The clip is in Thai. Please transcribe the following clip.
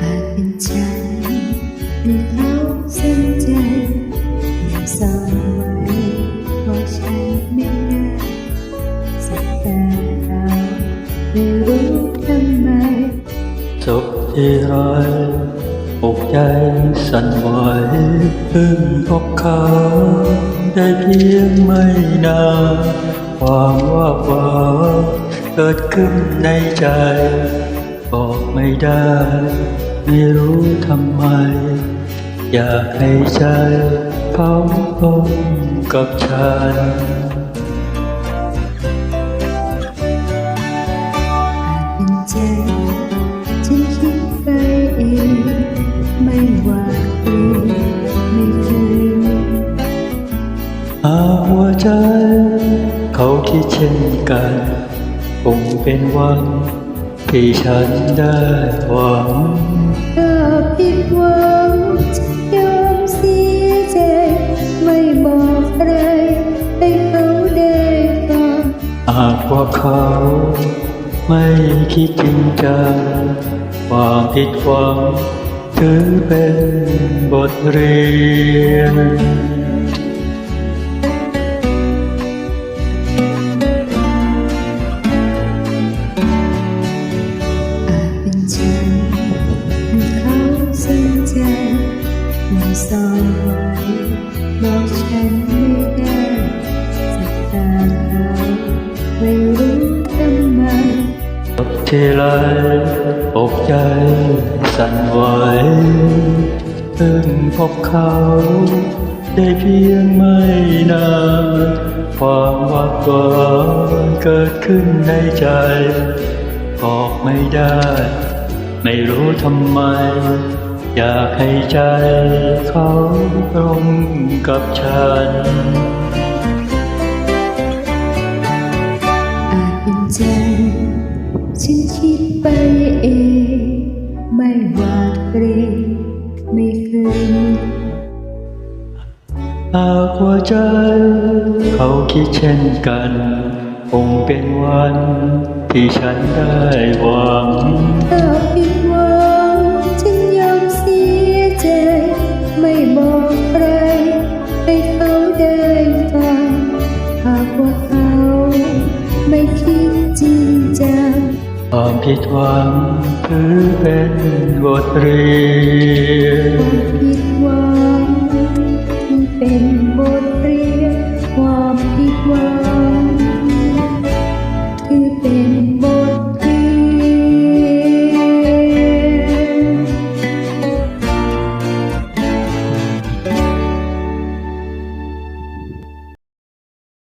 อาจเป็นฉันที่เขาสนใจไม่ซ่อน อกใจสั่นไหวเพิ่งพบเขาได้เพียงไม่นานความว่าว่าเกิดขึ้นในใจบอกไม่ได้ ไม่รู้ทำไม อยากให้ใจเขาพบกับฉันเป็นใจฉันคิดไปเอง ไม่ว่าเองไม่เคยหากหัวใจ เขาคิดเช่นกันคงเป็นวันที่ฉันได้หวังถ้าผิดหวังจะยอมเสียใจไม่บอกใครให้เขาได้ฟังหากว่าเขาไม่คิดจริงจังความผิดหวัง ถือเป็นบทเรียน อาจเป็นฉันที่เขาสนใจไม่ซ่อน ทีไรอกใจสั่นไหวเพิ่งพบเขา ได้เพียงไม่นานความว่าหวานเกิดขึ้นในใจบอกไม่ได้ ไม่รู้ทำไม อยากให้ใจเขาตรงกับฉัน ฉันคิดไปเอง ไม่หวาดเกรงไม่เคยมีหากหัวใจ เขาคิดเช่นกัน คงเป็นวันที่ฉันได้หวังถ้าผิด ผิดหวังถือเป็นบทเรียนผิดหวังที่เป็นบทเรียนความผิดหวัง